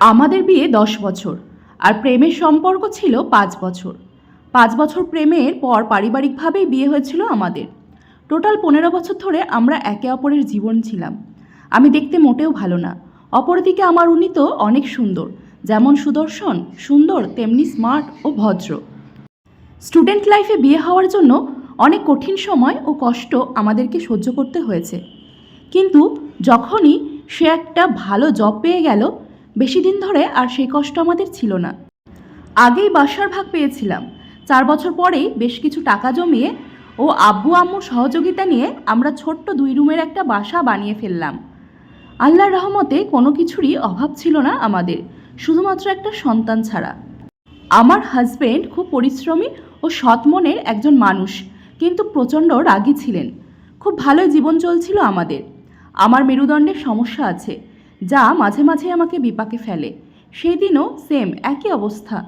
আমাদের বিয়ে দশ বছর, আর প্রেমের সম্পর্ক ছিল পাঁচ বছর। পাঁচ বছর প্রেমের পর পারিবারিকভাবেই বিয়ে হয়েছিল আমাদের। টোটাল পনেরো বছর ধরে আমরা একে অপরের জীবন ছিলাম। আমি দেখতে মোটেও ভালো না। অপরদিকে আমার উনি তো অনেক সুন্দর, যেমন সুদর্শন, সুন্দর, তেমনি স্মার্ট ও ভদ্র। স্টুডেন্ট লাইফে বিয়ে হওয়ার জন্য অনেক কঠিন সময় ও কষ্ট আমাদেরকে সহ্য করতে হয়েছে। কিন্তু যখনই সে একটা ভালো জব পেয়ে গেল বেশি দিন ধরে আর সেই কষ্ট আমাদের ছিল না। আগেই বাসার ভাগ পেয়েছিলাম। চার বছর পরেই বেশ কিছু টাকা জমিয়ে ও আব্বু আম্মুর সহযোগিতা নিয়ে আমরা ছোট্ট দুই রুমের একটা বাসা বানিয়ে ফেললাম। আল্লাহর রহমতে কোনো কিছুরই অভাব ছিল না আমাদের, শুধুমাত্র একটা সন্তান ছাড়া। আমার হাজবেন্ড খুব পরিশ্রমী ও সৎ মনের একজন মানুষ, কিন্তু প্রচণ্ড রাগী ছিলেন। খুব ভালোই জীবন চলছিল আমাদের। আমার মেরুদণ্ডের সমস্যা আছে। যা মাঝে মাঝে আমাকে বিপাকে ফেলে। সেই দিনও সেম একই অবস্থা।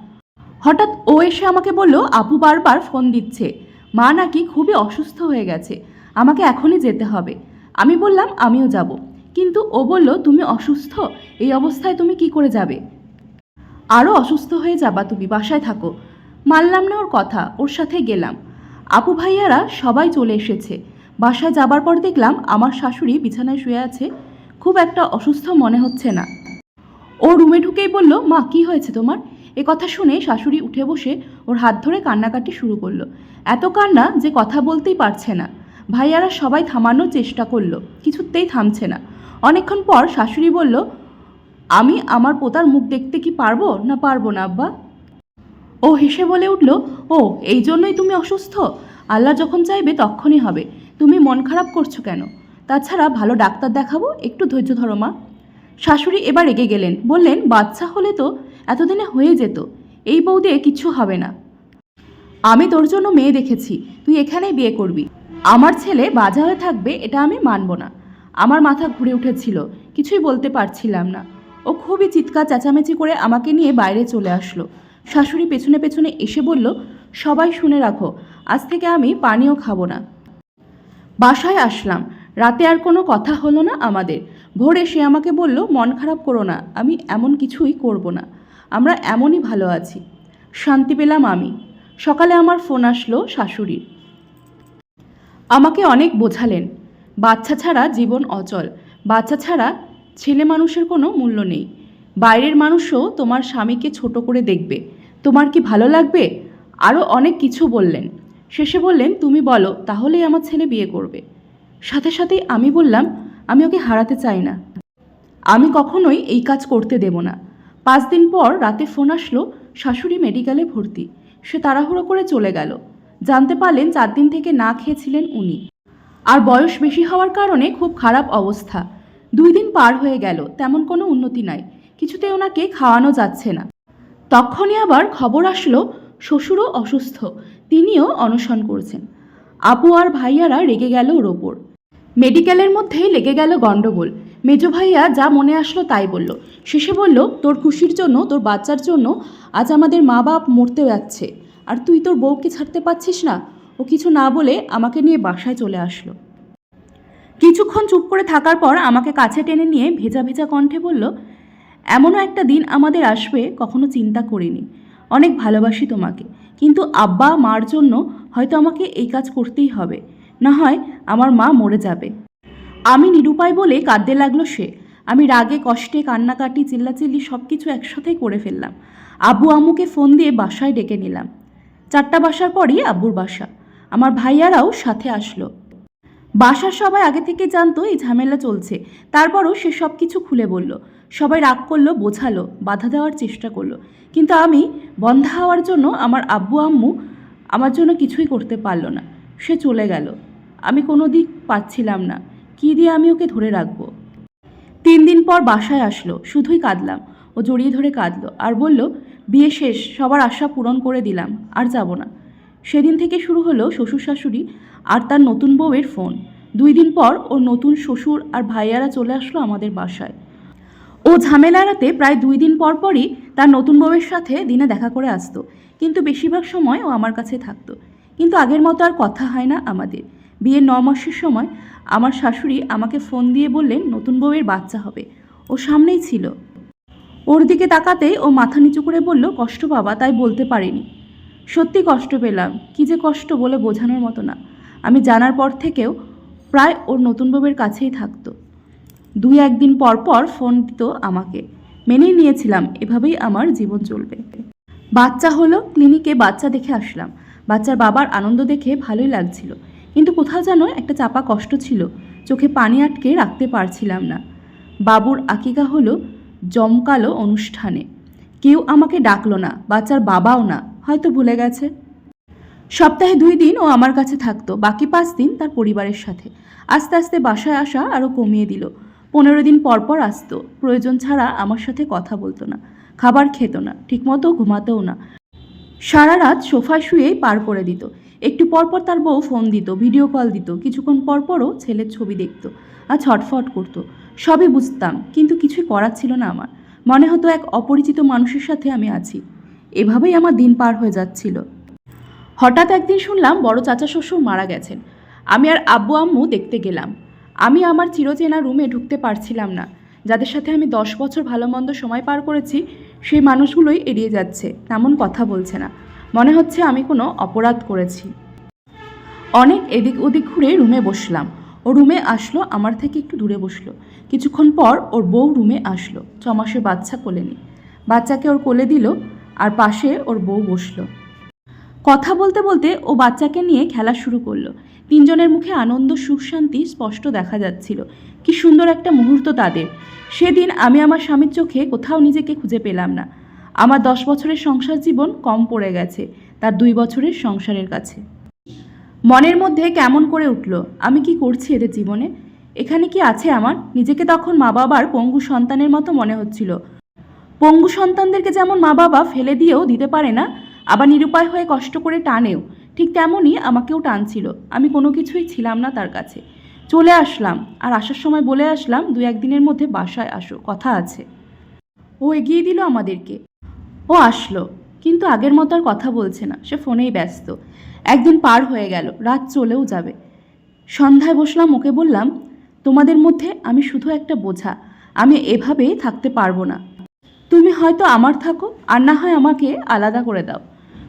হঠাৎ ও এসে আমাকে বলল, আপু বারবার ফোন দিচ্ছে। মা নাকি খুবই অসুস্থ হয়ে গেছে। আমাকে এখনই যেতে হবে। আমি বললাম, আমিও যাব। কিন্তু ও বলল, তুমি অসুস্থ? এই অবস্থায় তুমি কি করে যাবে? আরও অসুস্থ হয়ে যাবা তুমি, বাসায় থাকো। মানলাম না ওর কথা, ওর সাথে গেলাম। আপু ভাইয়ারা সবাই চলে এসেছে। বাসায় যাবার পর দেখলাম আমার শাশুড়ি বিছানায় শুয়ে আছে। খুব একটা অসুস্থ মনে হচ্ছে না। ও রুমে ঢুকেই বলল, মা, কি হয়েছে তোমার? এ কথা শুনে শাশুড়ি উঠে বসে ওর হাত ধরে কান্নাকাটি শুরু করল। এত কান্না যে কথা বলতেই পারছে না। ভাইয়ারা সবাই থামানোর চেষ্টা করল, কিছুতেই থামছে না। অনেকক্ষণ পর শাশুড়ি বলল, আমি আমার পোতার মুখ দেখতে কি পারব না পারব না, আব্বা? ও হেসে বলে উঠল, ও, এই জন্যই তুমি অসুস্থ। আল্লাহ যখন চাইবে তখনই হবে। তুমি মন খারাপ করছ কেন? তাছাড়া ভালো ডাক্তার দেখাবো, একটু ধৈর্য ধরো মা। শাশুড়ি এবার রেগে গেলেন, বললেন, বাচ্চা হলে তো এতদিনে হয়ে যেত, এই বউ দিয়ে কিচ্ছু হবে না। আমি তোর জন্য মেয়ে দেখেছি, তুই এখানেই বিয়ে করবি। আমার ছেলে বাজা হয়ে থাকবে, এটা আমি মানব না। আমার মাথা ঘুরে উঠেছিল, কিছুই বলতে পারছিলাম না। ও খুবই চিৎকার, চেঁচামেচি করে আমাকে নিয়ে বাইরে চলে আসলো। শাশুড়ি পেছনে পেছনে এসে বলল, সবাই শুনে রাখো, আজ থেকে আমি পানিও খাব না। বাসায় আসলাম রাতে আর কোনো কথা হলো না আমাদের। ভোরে সে আমাকে বলল, মন খারাপ করো না, আমি এমন কিছুই করব না। আমরা এমনই ভালো আছি। শান্তি পেলাম আমি। সকালে আমার ফোন আসলো শাশুড়ির। আমাকে অনেক বোঝালেন। বাচ্চা ছাড়া জীবন অচল। বাচ্চা ছাড়া ছেলে মানুষের কোনো মূল্য নেই। বাইরের মানুষও তোমার স্বামীকে ছোট করে দেখবে। তোমার কি ভালো লাগবে? আরও অনেক কিছু বললেন। শেষে বললেন, তুমি বলো, তাহলেই আমার ছেলে বিয়ে করবে। সাথে সাথেই আমি বললাম, আমি ওকে হারাতে চাই না। আমি কখনোই এই কাজ করতে দেব না। পাঁচ দিন পর রাতে ফোন আসলো শাশুড়ি মেডিকেলে ভর্তি। সে তাড়াহুড়ো করে চলে গেল। জানতে পারলেন চার দিন থেকে না খেয়েছিলেন উনি। আর বয়স বেশি হওয়ার কারণে খুব খারাপ অবস্থা। দুই দিন পার হয়ে গেল, তেমন কোনো উন্নতি নাই। কিছুতে ওনাকে খাওয়ানো যাচ্ছে না। তখনই আবার খবর আসলো, শ্বশুরও অসুস্থ। তিনিও অনশন করছেন। আপু আর ভাইয়ারা রেগে গেল ওর ওপর। মেডিকেলের মধ্যেই লেগে গেল গণ্ডগোল। মেজো ভাইয়া যা মনে আসলো তাই বলল। শেষে বলল, তোর খুশির জন্য, তোর বাচ্চার জন্য আজ আমাদের মা বাপ মরতে যাচ্ছে। আর তুই তোর বউকে ছাড়তে পারছিস না, ও কিছু না বলে আমাকে নিয়ে বাসায় চলে আসলো। কিছুক্ষণ চুপ করে থাকার পর আমাকে কাছে টেনে নিয়ে ভেজা ভেজা কণ্ঠে বলল, এমনও একটা দিন আমাদের আসবে, কখনো চিন্তা করিনি। অনেক ভালোবাসি তোমাকে। কিন্তু আব্বা, মার জন্য হয়তো আমাকে এই কাজ করতেই হবে। না হয় আমার মা মরে যাবে। আমি নিরুপায় বলে কাঁদতে লাগল সে। আমি রাগে, কষ্টে, কান্নাকাটি, চিল্লাচিল্লি সব কিছু একসাথেই করে ফেললাম। আব্বু আম্মুকে ফোন দিয়ে বাসায় ডেকে নিলাম। চারটা বাসার পরই আব্বুর বাসা। আমার ভাইয়ারাও সাথে আসলো। বাসার সবাই আগে থেকে জানতো এই ঝামেলা চলছে। তারপরও সে সব কিছু খুলে বলল। সবাই রাগ করল, বোঝালো, বাধা দেওয়ার চেষ্টা করল। কিন্তু আমি বন্ধা হওয়ার জন্য আমার আব্বু আম্মু আমার জন্য কিছুই করতে পারল না। সে চলে গেল। আমি কোনো দিক পাচ্ছিলাম না। কী দিয়ে আমি ওকে ধরে রাখব? তিন দিন পর বাসায় আসলো, শুধুই কাঁদলাম। ও জড়িয়ে ধরে কাঁদলো আর বলল, বিয়ে শেষ, সবার আশা পূরণ করে দিলাম, আর যাব না। সেদিন থেকে শুরু হলো শ্বশুর শাশুড়ি আর তার নতুন বউয়ের ফোন। দুই দিন পর ওর নতুন শ্বশুর আর ভাইয়ারা চলে আসলো আমাদের বাসায়। ও ঝামেলা এড়াতে প্রায় দুই দিন পর পরই তার নতুন বউয়ের সাথে দিনে দেখা করে আসতো। কিন্তু বেশিরভাগ সময় ও আমার কাছে থাকতো। কিন্তু আগের মতো আর কথা হয় না আমাদের। বিয়ের ন মাসের সময় আমার শাশুড়ি আমাকে ফোন দিয়ে বললেন, নতুন বউয়ের বাচ্চা হবে। ও সামনেই ছিল। ওর দিকে তাকাতেই ও মাথা নিচু করে বলল, কষ্ট বাবা, তাই বলতে পারিনি। সত্যি কষ্ট পেলাম। কি যে কষ্ট বলে বোঝানোর মতো না। আমি জানার পর থেকেও প্রায় ওর নতুন বউয়ের কাছেই থাকতো। দুই একদিন পর পর ফোন দিত আমাকে। মেনেই নিয়েছিলাম, এভাবেই আমার জীবন চলবে। বাচ্চা হলো, ক্লিনিকে বাচ্চা দেখে আসলাম। বাচ্চার বাবার আনন্দ দেখে ভালোই লাগছিল। কিন্তু কোথাও যেন একটা চাপা কষ্ট ছিল। চোখে পানি আটকে রাখতে পারছিলাম না। বাবুর আকিকা হলো জমকালো অনুষ্ঠানে। কেউ আমাকে ডাকলো না, বাচ্চার বাবাও না, হয়তো ভুলে গেছে। সপ্তাহে দুই দিন ও আমার কাছে থাকতো, বাকি পাঁচ দিন তার পরিবারের সাথে। আস্তে আস্তে বাসায় আসা আরও কমিয়ে দিল। পনেরো দিন পর পর আসতো, প্রয়োজন ছাড়া আমার সাথে কথা বলতো না, খাবার খেত না, ঠিকমতো ঘুমাতেও না। সারা রাত সোফায় শুয়েই পার করে দিত। পরপর তার বউ ফোন দিত, ভিডিও কল দিত, কিছুক্ষণ পরপরও ছেলের ছবি দেখতো আর ছটফট করতো। সবই বুঝতাম, কিন্তু কিছুই করার ছিল না আমার। মনে হতো এক অপরিচিত মানুষের সাথে আমি আছি। এভাবেই আমার দিন পার হয়ে যাচ্ছিল। হঠাৎ একদিন শুনলাম বড় চাচা শ্বশুর মারা গেছেন। আমি আর আব্বু আম্মু দেখতে গেলাম। আমি আমার চিরচেনা রুমে ঢুকতে পারছিলাম না। যাদের সাথে আমি দশ বছর ভালো মন্দ সময় পার করেছি, সেই মানুষগুলোই এড়িয়ে যাচ্ছে, তেমন কথা বলছে না। মনে হচ্ছে আমি কোনো অপরাধ করেছি। অনেক এদিক ওদিক ঘুরে রুমে বসলাম। ও রুমে আসলো, আমার থেকে একটু দূরে বসল। কিছুক্ষণ পর ওর বউ রুমে আসলো ছ বাচ্চা কোলে নি বাচ্চাকে ওর কোলে দিল, আর পাশে ওর বউ বসল। কথা বলতে বলতে ও বাচ্চাকে নিয়ে খেলা শুরু করল। তিনজনের মুখে আনন্দ সুখ শান্তি স্পষ্ট দেখা যাচ্ছিল। কি সুন্দর একটা মুহূর্ত তাদের। সেদিন আমি আমার স্বামীর চোখে কোথাও নিজেকে খুঁজে পেলাম না। আমার দশ বছরের সংসার জীবন কম পড়ে গেছে, তার দুই বছরের সংসারের কাছে। মনের মধ্যে কেমন করে উঠল? আমি কি করছি এদের জীবনে? এখানে কি আছে আমার? নিজেকে তখন মা বাবার পঙ্গু সন্তানের মতো মনে হচ্ছিল। পঙ্গু সন্তানদেরকে যেমন মা বাবা ফেলে দিয়েও দিতে পারে না, আবার নিরুপায় হয়ে কষ্ট করে টানেও, ঠিক তেমনই আমাকেও টানছিল। আমি কোনো কিছুই ছিলাম না তার কাছে। চলে আসলাম, আর আসার সময় বলে আসলাম দু একদিনের মধ্যে বাসায় আসো, কথা আছে। ও এগিয়ে দিল আমাদেরকে। ও আসলো। কিন্তু আগের মতো আর কথা বলছে না। সে ফোনেই ব্যস্ত। একদিন পার হয়ে গেল, রাত চলেও যাবে। সন্ধ্যায় বসলাম, ওকে বললাম, তোমাদের মধ্যে আমি শুধু একটা বোঝা, আমি এভাবে থাকতে পারব না। তুমি হয়তো আমার থাকো, আর না হয় আমাকে আলাদা করে দাও।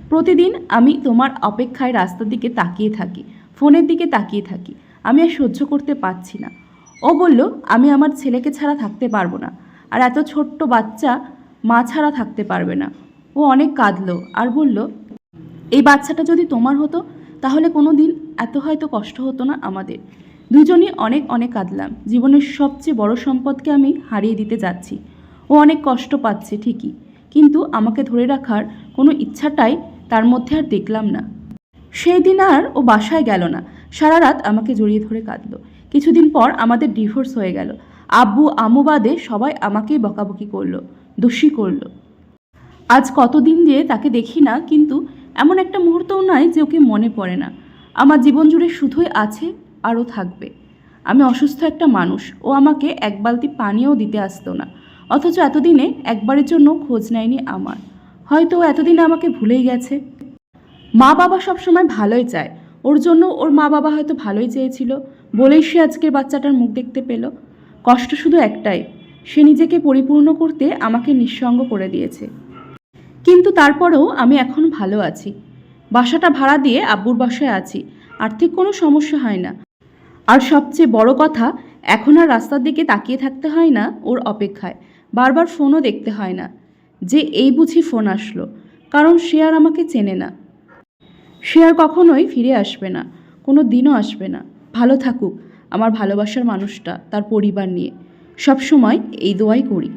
প্রতিদিন আমি তোমার অপেক্ষায় রাস্তার দিকে তাকিয়ে থাকি, ফোনের দিকে তাকিয়ে থাকি। আমি আর সহ্য করতে পারছি না। ও বলল, আমি আমার ছেলেকে ছাড়া থাকতে পারব না, আর এত ছোট্ট বাচ্চা মা ছাড়া থাকতে পারবে না। ও অনেক কাঁদলো আর বলল, এই বাচ্চাটা যদি তোমার হতো, তাহলে কোনো দিন এত হয়তো কষ্ট হতো না আমাদের। দুজনই অনেক অনেক কাঁদলাম। জীবনের সবচেয়ে বড় সম্পদকে আমি হারিয়ে দিতে যাচ্ছি। ও অনেক কষ্ট পাচ্ছে, ঠিকই। কিন্তু আমাকে ধরে রাখার কোনো ইচ্ছাটাই তার মধ্যে আর দেখলাম না। সেই দিন আর ও বাসায় গেল না। সারা রাত আমাকে জড়িয়ে ধরে কাঁদলো। কিছুদিন পর আমাদের ডিভোর্স হয়ে গেল। আব্বু, আম্মু বাদে সবাই আমাকেই বকাবকি করল, দোষী করল। আজ কতদিন দিয়ে তাকে দেখি না, কিন্তু এমন একটা মুহূর্তও নাই যে ওকে মনে পড়ে না। আমার জীবন জুড়ে শুধুই আছে, আরও থাকবে। আমি অসুস্থ একটা মানুষ, ও আমাকে এক বালতি পানিও দিতে আসতো না। অথচ এতদিনে একবারের জন্য খোঁজ নেয়নি আমার। হয়তো ও এতদিনে আমাকে ভুলেই গেছে। মা বাবা সবসময় ভালোই চায়। ওর জন্য ওর মা বাবা হয়তো ভালোই চেয়েছিল, বলেই সে আজকের বাচ্চাটার মুখ দেখতে পেল। কষ্ট শুধু একটাই, সে নিজেকে পরিপূর্ণ করতে আমাকে নিঃসঙ্গ করে দিয়েছে। কিন্তু তারপরেও আমি এখন ভালো আছি। বাসাটা ভাড়া দিয়ে আব্বুর বাসায় আছি, আর্থিক কোনো সমস্যা হয় না। আর সবচেয়ে বড় কথা, এখন আর রাস্তার দিকে তাকিয়ে থাকতে হয় না ওর অপেক্ষায়, বারবার ফোনও দেখতে হয় না। যে এই বুঝি ফোন আসলো, কারণ সে আর আমাকে চেনে না। সে আর কখনোই ফিরে আসবে না, কোনো দিনও আসবে না। ভালো থাকুক, আমার ভালোবাসার মানুষটা, তার পরিবার নিয়ে। সব সময় এই দোয়াই করি।